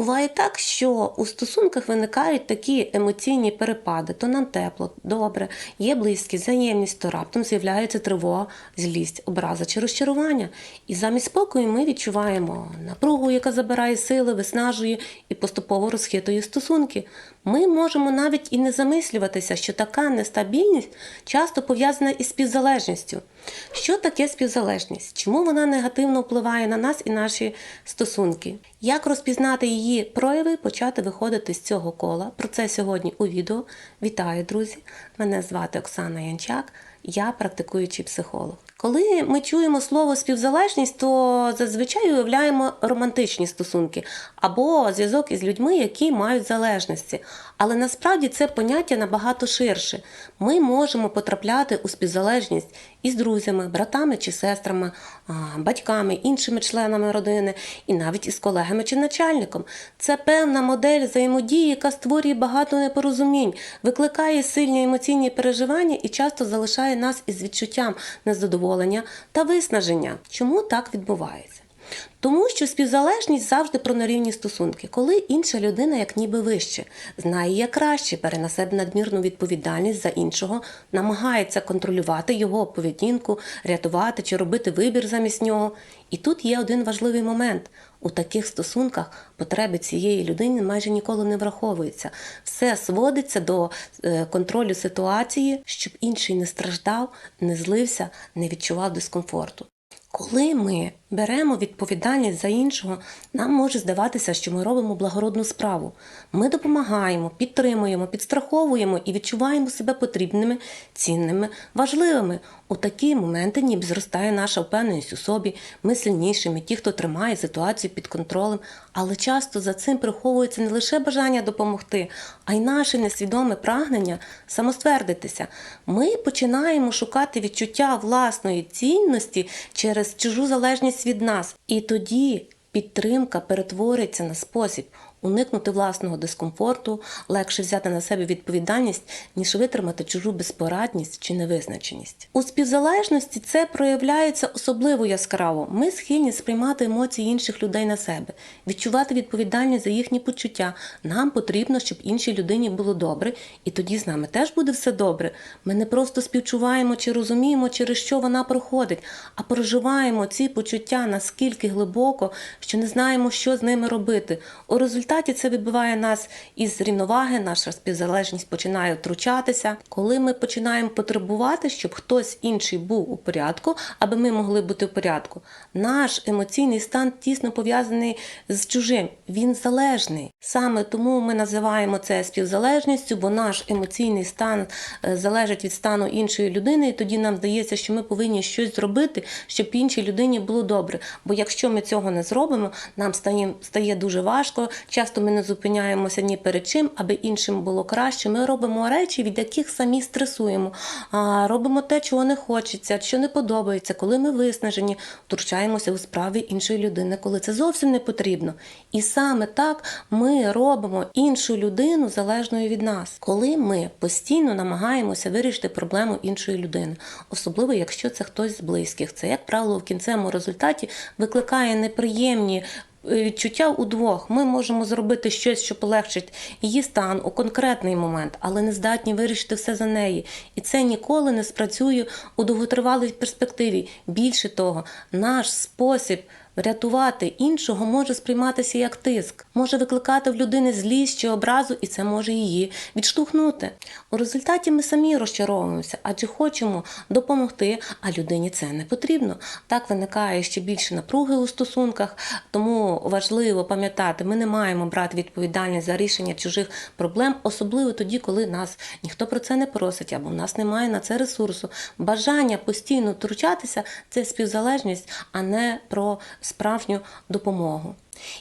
Буває так, що у стосунках виникають такі емоційні перепади, то нам тепло, добре, є близькість, взаємність, то раптом з'являється тривога, злість, образа чи розчарування. І замість спокою ми відчуваємо напругу, яка забирає сили, виснажує і поступово розхитує стосунки. Ми можемо навіть і не замислюватися, що така нестабільність часто пов'язана із співзалежністю. Що таке співзалежність? Чому вона негативно впливає на нас і наші стосунки? Як розпізнати її прояви, почати виходити з цього кола? Про це сьогодні у відео. Вітаю, друзі! Мене звати Оксана Янчак, я практикуючий психолог. Коли ми чуємо слово співзалежність, то зазвичай уявляємо романтичні стосунки або зв'язок із людьми, які мають залежності. Але насправді це поняття набагато ширше. Ми можемо потрапляти у співзалежність із друзями, братами чи сестрами, батьками, іншими членами родини, і навіть із колегами чи начальником. Це певна модель взаємодії, яка створює багато непорозумінь, викликає сильні емоційні переживання і часто залишає нас із відчуттям незадоволення та виснаження. Чому так відбувається? Тому що співзалежність завжди про нерівні стосунки, коли інша людина, як ніби вище, знає як краще, бере на себе надмірну відповідальність за іншого, намагається контролювати його поведінку, рятувати чи робити вибір замість нього. І тут є один важливий момент. У таких стосунках потреби цієї людини майже ніколи не враховуються. Все сводиться до е, контролю ситуації, щоб інший не страждав, не злився, не відчував дискомфорту. Коли ми беремо відповідальність за іншого, нам може здаватися, що ми робимо благородну справу. Ми допомагаємо, підтримуємо, підстраховуємо і відчуваємо себе потрібними, цінними, важливими. У такі моменти ніби зростає наша впевненість у собі, ми сильнішими, ті, хто тримає ситуацію під контролем. Але часто за цим приховується не лише бажання допомогти, а й наше несвідоме прагнення самоствердитися. Ми починаємо шукати відчуття власної цінності через чужу залежність від нас. І тоді підтримка перетвориться на спосіб уникнути власного дискомфорту, легше взяти на себе відповідальність, ніж витримати чужу безпорадність чи невизначеність. У співзалежності це проявляється особливо яскраво. Ми схильні сприймати емоції інших людей на себе, відчувати відповідальність за їхні почуття. Нам потрібно, щоб іншій людині було добре, і тоді з нами теж буде все добре. Ми не просто співчуваємо чи розуміємо, через що вона проходить, а проживаємо ці почуття наскільки глибоко, що не знаємо, що з ними робити. У результаті це вибиває нас із рівноваги, наша співзалежність починає втручатися. Коли ми починаємо потребувати, щоб хтось інший був у порядку, аби ми могли бути в порядку. Наш емоційний стан тісно пов'язаний з чужим. Він залежний. Саме тому ми називаємо це співзалежністю, бо наш емоційний стан е, залежить від стану іншої людини, і тоді нам здається, що ми повинні щось зробити, щоб іншій людині було добре. Бо якщо ми цього не зробимо, нам стає, стає дуже важко. Часто ми не зупиняємося ні перед чим, аби іншим було краще. Ми робимо речі, від яких самі стресуємо. А робимо те, чого не хочеться, що не подобається, коли ми виснажені, втручаємося у справи іншої людини, коли це зовсім не потрібно. І саме так ми робимо іншу людину залежною від нас, коли ми постійно намагаємося вирішити проблему іншої людини, особливо якщо це хтось з близьких. Це, як правило, в кінцевому результаті викликає неприємні. Е, Відчуття удвох ми можемо зробити щось, що полегшить її стан у конкретний момент, але не здатні вирішити все за неї. І це ніколи не спрацює у довготривалій перспективі. Більше того, наш спосіб Рятувати іншого може сприйматися як тиск, може викликати в людини злість чи образу, і це може її відштовхнути. У результаті ми самі розчаровуємося, адже хочемо допомогти, а людині це не потрібно. Так виникає ще більше напруги у стосунках, тому важливо пам'ятати, ми не маємо брати відповідальність за рішення чужих проблем, особливо тоді, коли нас ніхто про це не просить, або в нас немає на це ресурсу. Бажання постійно втручатися це співзалежність, а не про справжню допомогу.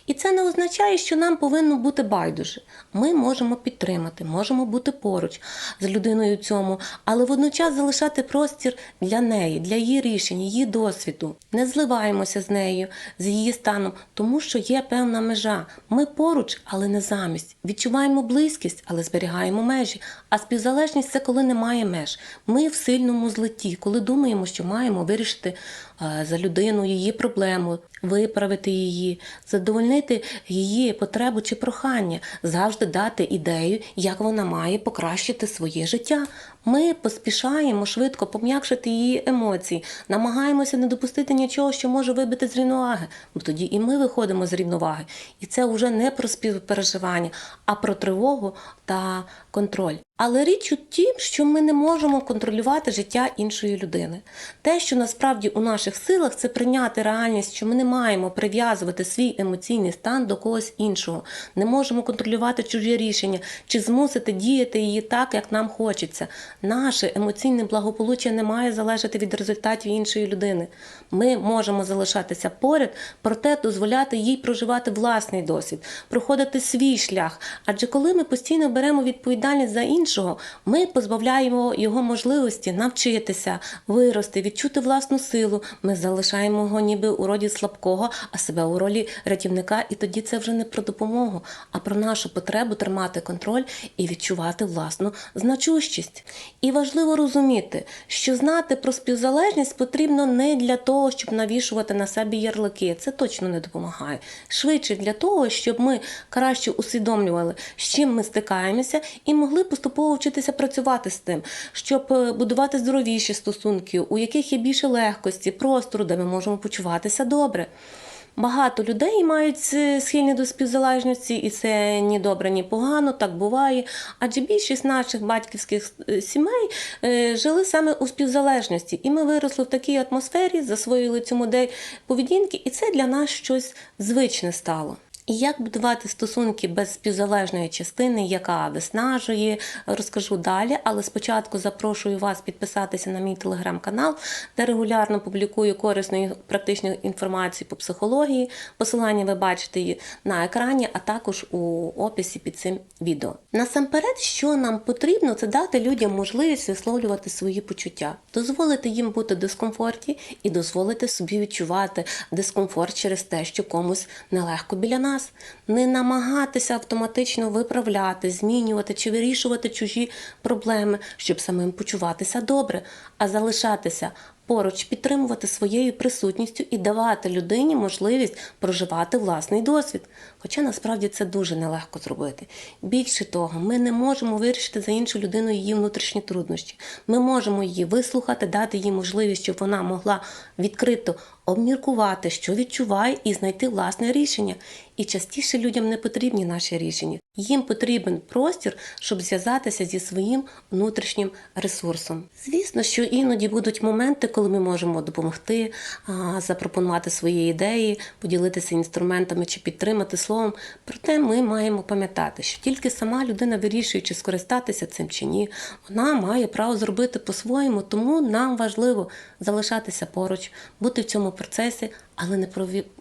І це не означає, що нам повинно бути байдуже. Ми можемо підтримати, можемо бути поруч з людиною цьому, але водночас залишати простір для неї, для її рішень, її досвіду. Не зливаємося з нею, з її станом, тому що є певна межа. Ми поруч, але не замість. Відчуваємо близькість, але зберігаємо межі. А співзалежність це коли немає меж. Ми в сильному злеті, коли думаємо, що маємо вирішити е, за людину, її проблему, виправити її, задовольнити її потребу чи прохання, завжди дати ідею, як вона має покращити своє життя. Ми поспішаємо швидко пом'якшити її емоції, намагаємося не допустити нічого, що може вибити з рівноваги, бо тоді і ми виходимо з рівноваги. І це вже не про співпереживання, а про тривогу та контроль. Але річ у тім, що ми не можемо контролювати життя іншої людини. Те, що насправді у наших силах, це прийняти реальність, що ми не маємо прив'язувати свій емоційний стан до когось іншого, не можемо контролювати чужі рішення чи змусити діяти її так, як нам хочеться. Наше емоційне благополуччя не має залежати від результатів іншої людини. Ми можемо залишатися поряд, проте дозволяти їй проживати власний досвід, проходити свій шлях. Адже коли ми постійно беремо відповідальність за іншого, ми позбавляємо його можливості навчитися, вирости, відчути власну силу. Ми залишаємо його ніби у роді слабкого, а себе у ролі рятівника. І тоді це вже не про допомогу, а про нашу потребу тримати контроль і відчувати власну значущість. І важливо розуміти, що знати про співзалежність потрібно не для того, щоб навішувати на себе ярлики. Це точно не допомагає. Швидше для того, щоб ми краще усвідомлювали, з чим ми стикаємося, і могли поступово вчитися працювати з тим, щоб е, будувати здоровіші стосунки, у яких є більше легкості, простору, де ми можемо почуватися добре. Багато людей мають схильні до співзалежності, і це ні добре, ні погано, так буває. Адже більшість наших батьківських е, сімей е, жили саме у співзалежності, і ми виросли в такій атмосфері, засвоїли цю модель поведінки, і це для нас щось звичне стало. І як будувати стосунки без співзалежної частини, яка виснажує, розкажу далі. Але спочатку запрошую вас підписатися на мій телеграм-канал, де регулярно публікую корисну і практичну інформацію по психології. Посилання ви бачите на екрані, а також у описі під цим відео. Насамперед, що нам потрібно, це дати людям можливість висловлювати свої почуття, дозволити їм бути дискомфорті і дозволити собі відчувати дискомфорт через те, що комусь нелегко біля нас не намагатися автоматично виправляти, змінювати чи вирішувати чужі проблеми, щоб самим почуватися добре, а залишатися поруч, підтримувати своєю присутністю і давати людині можливість проживати власний досвід. Хоча насправді це дуже нелегко зробити. Більше того, ми не можемо вирішити за іншу людину її внутрішні труднощі. Ми можемо її вислухати, дати їй можливість, щоб вона могла відкрито обміркувати, що відчуває, і знайти власне рішення. І частіше людям не потрібні наші рішення. Їм потрібен простір, щоб зв'язатися зі своїм внутрішнім ресурсом. Звісно, що іноді будуть моменти, коли ми можемо допомогти, запропонувати свої ідеї, поділитися інструментами чи підтримати словом. Проте ми маємо пам'ятати, що тільки сама людина вирішує, чи скористатися цим чи ні, вона має право зробити по-своєму, тому нам важливо залишатися поруч, бути в цьому процесі, але не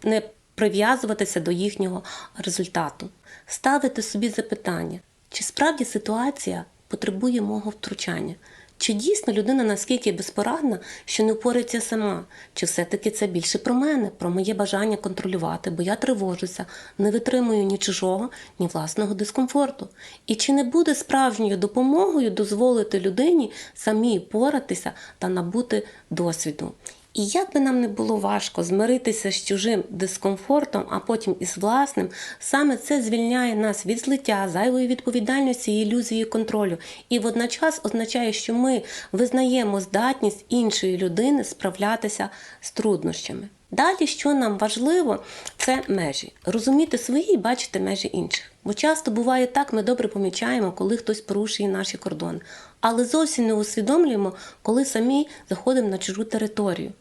не прив'язуватися до їхнього результату, ставити собі запитання, чи справді ситуація потребує мого втручання. Чи дійсно людина наскільки безпорадна, що не впорається сама? Чи все-таки це більше про мене, про моє бажання контролювати, бо я тривожуся, не витримую ні чужого, ні власного дискомфорту? І чи не буде справжньою допомогою дозволити людині самій поратися та набути досвіду? І як би нам не було важко змиритися з чужим дискомфортом, а потім із власним, саме це звільняє нас від злиття, зайвої відповідальності і ілюзії контролю. І водночас означає, що ми визнаємо здатність іншої людини справлятися з труднощами. Далі, що нам важливо, це межі. Розуміти свої і бачити межі інших. Бо часто буває так, ми добре помічаємо, коли хтось порушує наші кордони, але зовсім не усвідомлюємо, коли самі заходимо на чужу територію.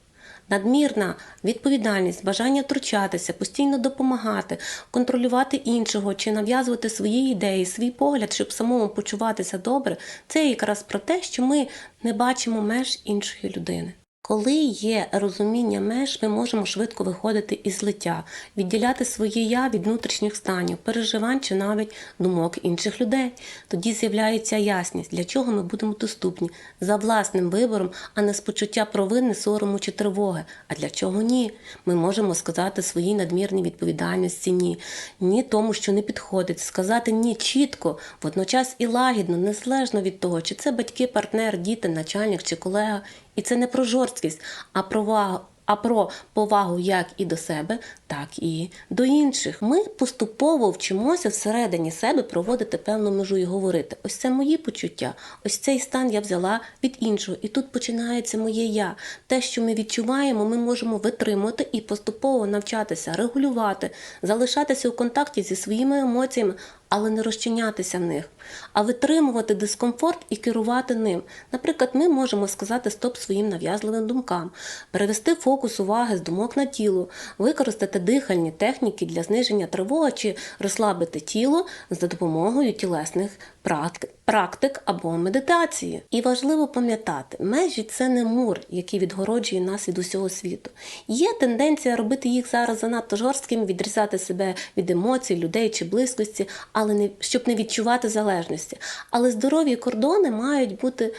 Надмірна відповідальність, бажання втручатися, постійно допомагати, контролювати іншого чи нав'язувати свої ідеї, свій погляд, щоб самому почуватися добре, це якраз про те, що ми не бачимо меж іншої людини. Коли є розуміння меж, ми можемо швидко виходити із злиття, відділяти своє я від внутрішніх станів, переживань чи навіть думок інших людей. Тоді з'являється ясність, для чого ми будемо доступні за власним вибором, а не з почуття провини, сорому чи тривоги. А для чого ні? Ми можемо сказати своїй надмірній відповідальності ні, ні тому, що не підходить, сказати ні чітко, водночас і лагідно, незалежно від того, чи це батьки, партнер, діти, начальник чи колега. І це не про жорсткість, а про увагу, а про повагу як і до себе, так і до інших. Ми поступово вчимося всередині себе проводити певну межу і говорити: ось це мої почуття, ось цей стан я взяла від іншого. І тут починається моє я. Те, що ми відчуваємо, ми можемо витримувати і поступово навчатися регулювати, залишатися у контакті зі своїми емоціями, але не розчинятися в них, а витримувати дискомфорт і керувати ним. Наприклад, ми можемо сказати стоп своїм нав'язливим думкам, перевести фокус уваги з думок на тіло, використати дихальні техніки для зниження тривоги чи розслабити тіло за допомогою тілесних практик, практик або медитації. І важливо пам'ятати, межі це не мур, який відгороджує нас від усього світу. Є тенденція робити їх зараз занадто жорсткими, відрізати себе від емоцій, людей чи близькості, але не щоб не відчувати залежності. Але здорові кордони мають бути е,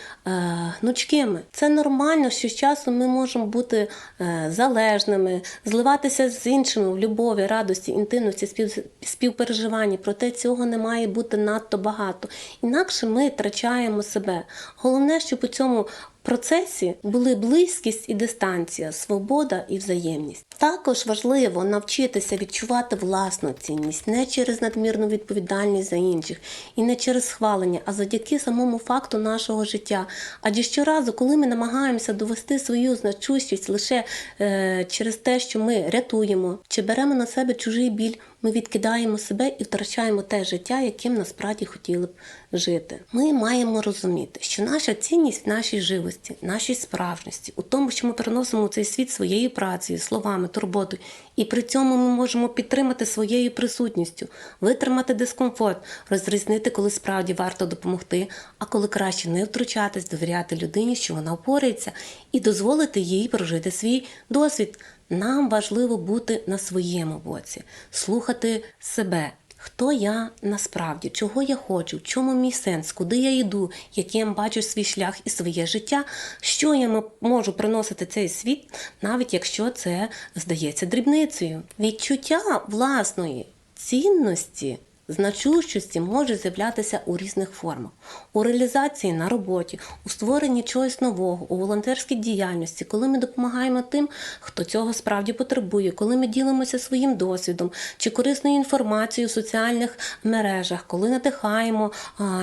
гнучкими. Це нормально, що з часом ми можемо бути е, залежними, зливатися з іншими в любові, радості, інтимності, спів, співпереживанні. Проте цього не має бути надто багато. Інакше ми втрачаємо себе. Головне, щоб у цьому процесі були близькість і дистанція, свобода і взаємність. Також важливо навчитися відчувати власну цінність не через надмірну відповідальність за інших і не через схвалення, а завдяки самому факту нашого життя. Адже щоразу, коли ми намагаємося довести свою значущість лише е, через те, що ми рятуємо чи беремо на себе чужий біль, ми відкидаємо себе і втрачаємо те життя, яким насправді хотіли б жити. Ми маємо розуміти, що наша цінність в нашій живості, нашій справжності, у тому, що ми приносимо у цей світ своєю працею, словами, турботою, і при цьому ми можемо підтримати своєю присутністю, витримати дискомфорт, розрізнити, коли справді варто допомогти, а коли краще не втручатись, довіряти людині, що вона впорається, і дозволити їй прожити свій досвід. Нам важливо бути на своєму боці, слухати себе. Хто я насправді, чого я хочу, в чому мій сенс, куди я йду, яким бачу свій шлях і своє життя, що я можу приносити цей світ, навіть якщо це здається дрібницею. Відчуття власної цінності значущості може з'являтися у різних формах: у реалізації на роботі, у створенні чогось нового, у волонтерській діяльності, коли ми допомагаємо тим, хто цього справді потребує, коли ми ділимося своїм досвідом чи корисною інформацією в соціальних мережах, коли надихаємо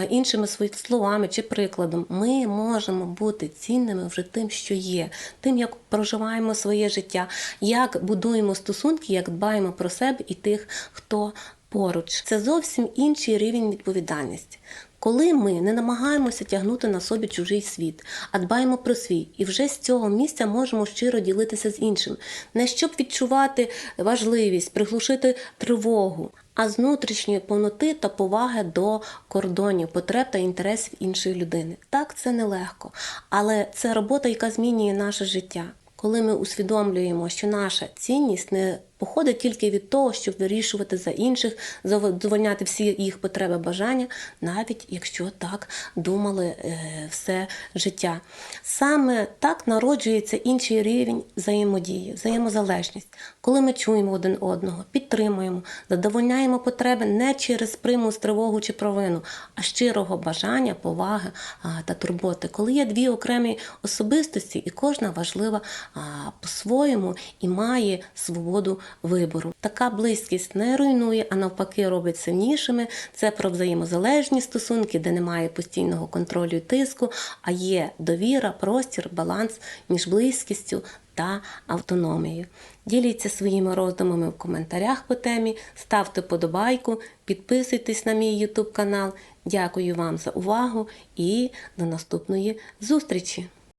іншими своїми словами чи прикладом, ми можемо бути цінними вже тим, що є, тим, як проживаємо своє життя, як будуємо стосунки, як дбаємо про себе і тих, хто поруч. Це зовсім інший рівень відповідальності. Коли ми не намагаємося тягнути на собі чужий світ, а дбаємо про свій, і вже з цього місця можемо щиро ділитися з іншим, не щоб відчувати важливість, приглушити тривогу, а з внутрішньої повноти та поваги до кордонів, потреб та інтересів іншої людини. Так, це нелегко, але це робота, яка змінює наше життя. Коли ми усвідомлюємо, що наша цінність не походить тільки від того, щоб вирішувати за інших, задовольняти всі їх потреби, бажання, навіть якщо так думали е, все життя. Саме так народжується інший рівень взаємодії, взаємозалежність, коли ми чуємо один одного, підтримуємо, задовольняємо потреби не через примус, тривогу чи провину, а щирого бажання, поваги та турботи. Коли є дві окремі особистості, і кожна важлива по-своєму і має свободу вибору. Така близькість не руйнує, а навпаки, робить сильнішими. Це про взаємозалежні стосунки, де немає постійного контролю і тиску, а є довіра, простір, баланс між близькістю та автономією. Діліться своїми роздумами в коментарях по темі, ставте подобайку, підписуйтесь на мій YouTube канал. Дякую вам за увагу і до наступної зустрічі!